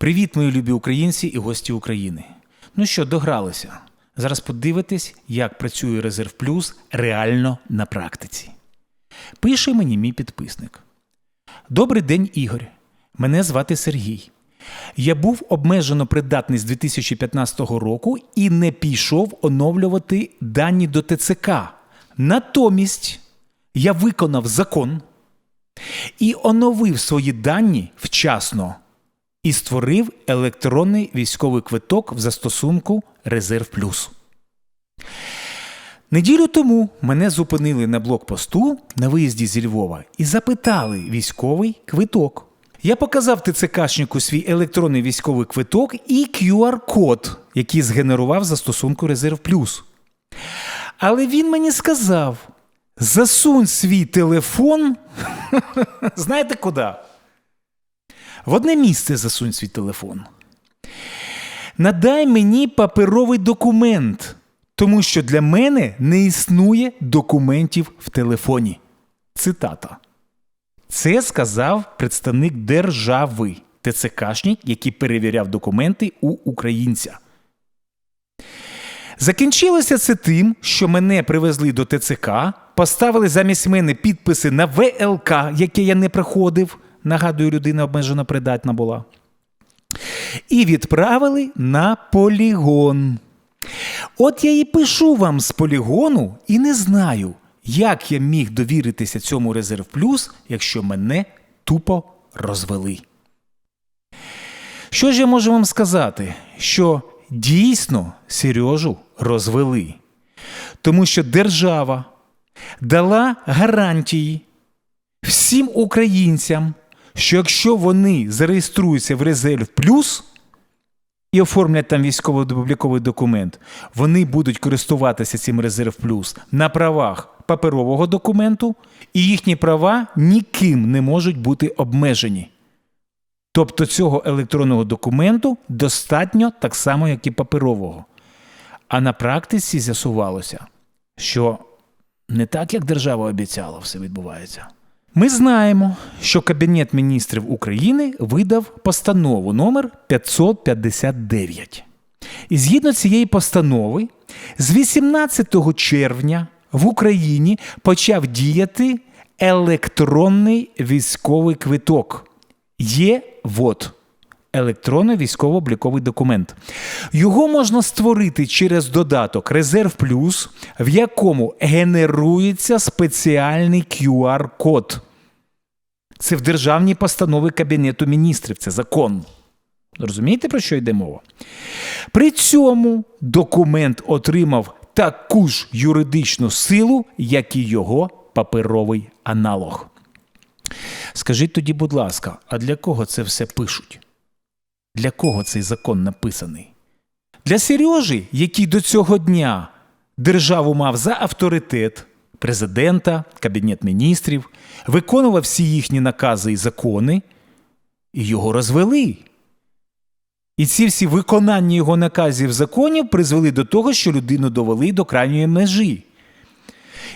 Привіт, мої любі українці і гості України. Ну що, догралися. Зараз подивитесь, як працює Резерв Плюс реально на практиці. Пише мені мій підписник. Добрий день, Ігор. Мене звати Сергій. Я був обмежено придатний з 2015 року і не пішов оновлювати дані до ТЦК. Натомість я виконав закон і оновив свої дані вчасно і створив електронний військовий квиток в застосунку Резерв Плюс. Неділю тому мене зупинили на блокпосту на виїзді зі Львова і запитали військовий квиток. Я показав ТЦКшнику свій електронний військовий квиток і QR-код, який згенерував застосунку Резерв Плюс. Але він мені сказав: засунь свій телефон. Знаєте куди? В одне місце засунь свій телефон. Надай мені паперовий документ, тому що для мене не існує документів в телефоні. Цитата. Це сказав представник держави, ТЦКшник, який перевіряв документи у українця. Закінчилося це тим, що мене привезли до ТЦК, поставили замість мене підписи на ВЛК, яке я не проходив. Нагадую, людина обмежено придатна була. І відправили на полігон. От я і пишу вам з полігону і не знаю, як я міг довіритися цьому Резерв Плюс, якщо мене тупо розвели. Що ж я можу вам сказати? Що дійсно Сережу розвели. Тому що держава дала гарантії всім українцям, що якщо вони зареєструються в Резерв Плюс і оформлять там військово-обліковий документ, вони будуть користуватися цим Резерв Плюс на правах паперового документу, і їхні права ніким не можуть бути обмежені. Тобто цього електронного документу достатньо так само, як і паперового. А на практиці з'ясувалося, що не так, як держава обіцяла, все відбувається. Ми знаємо, що Кабінет міністрів України видав постанову номер 559. І згідно цієї постанови, з 18 червня в Україні почав діяти електронний військовий квиток. Є ВОД. Електронний військово-обліковий документ. Його можна створити через додаток Резерв Плюс, в якому генерується спеціальний QR-код. Це в державній постанові Кабінету міністрів, це закон. Розумієте, про що йде мова? При цьому документ отримав таку ж юридичну силу, як і його паперовий аналог. Скажіть тоді, будь ласка, а для кого це все пишуть? Для кого цей закон написаний? Для Сережі, який до цього дня державу мав за авторитет президента, Кабінет міністрів, виконував всі їхні накази і закони, і його розвели. І ці всі виконання його наказів законів призвели до того, що людину довели до крайньої межі.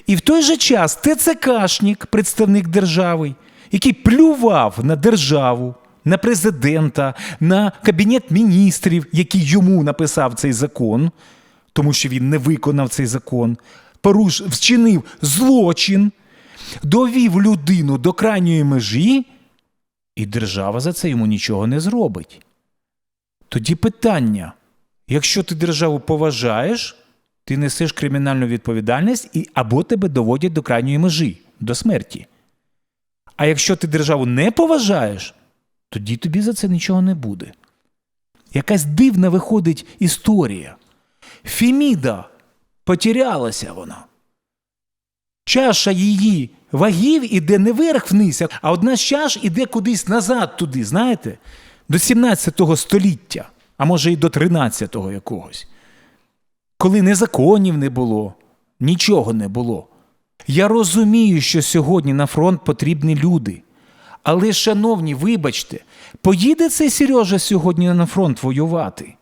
І в той же час ТЦКшник, представник держави, який плював на державу, на президента, на кабінет міністрів, який йому написав цей закон, тому що він не виконав цей закон, поруш, вчинив злочин, довів людину до крайньої межі, і держава за це йому нічого не зробить. Тоді питання: якщо ти державу поважаєш, ти несеш кримінальну відповідальність і або тебе доводять до крайньої межі, до смерті. А якщо ти державу не поважаєш, тоді тобі за це нічого не буде. Якась дивна виходить історія. Феміда потерялася вона. Чаша її вагів іде не вверх вниз, а одна з чаш іде кудись назад туди, знаєте, до 17 століття, а може і до 13-го якогось. Коли не законів не було, нічого не було. Я розумію, що сьогодні на фронт потрібні люди. Але, шановні, вибачте, поїде цей Сережа сьогодні на фронт воювати?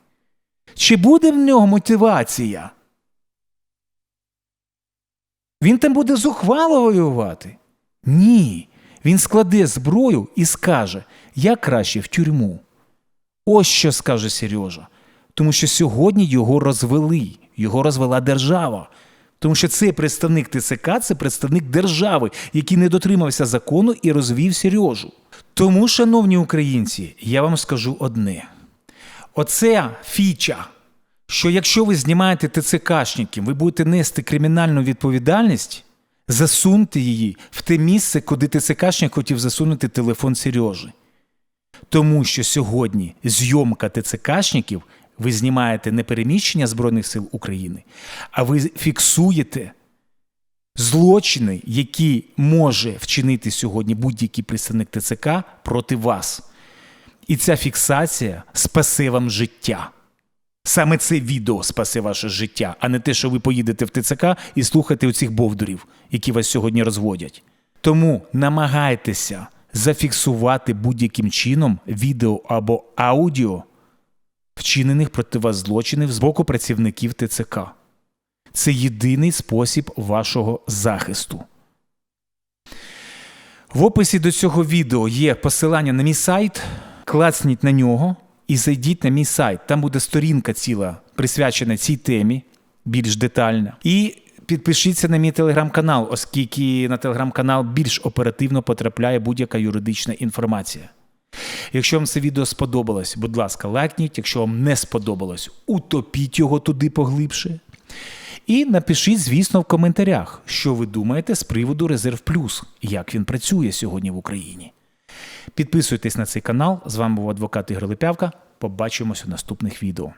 Чи буде в нього мотивація? Він там буде зухвало воювати? Ні. Він складе зброю і скаже: я краще в тюрму. Ось що скаже Сережа. Тому що сьогодні його розвели, його розвела держава. Тому що цей представник ТЦК це представник держави, який не дотримався закону і розвів Сережу. Тому, шановні українці, я вам скажу одне: оця фіча, що якщо ви знімаєте ТЦКшників, ви будете нести кримінальну відповідальність, засуньте її в те місце, куди ТЦКшник хотів засунути телефон Сережі. Тому що сьогодні зйомка ТЦКшників ви знімаєте не переміщення Збройних сил України, а ви фіксуєте злочини, які може вчинити сьогодні будь-який представник ТЦК проти вас. І ця фіксація спасе вам життя. Саме це відео спасе ваше життя, а не те, що ви поїдете в ТЦК і слухаєте оцих бовдурів, які вас сьогодні розводять. Тому намагайтеся зафіксувати будь-яким чином відео або аудіо вчинених проти вас злочинів з боку працівників ТЦК. Це єдиний спосіб вашого захисту. В описі до цього відео є посилання на мій сайт. Клацніть на нього і зайдіть на мій сайт. Там буде сторінка ціла присвячена цій темі, більш детальна. І підпишіться на мій телеграм-канал, оскільки на телеграм-канал більш оперативно потрапляє будь-яка юридична інформація. Якщо вам це відео сподобалось, будь ласка, лайкніть. Якщо вам не сподобалось, утопіть його туди поглибше. І напишіть, звісно, в коментарях, що ви думаєте з приводу Резерв Плюс, як він працює сьогодні в Україні. Підписуйтесь на цей канал. З вами був адвокат Ігор Липявка. Побачимось у наступних відео.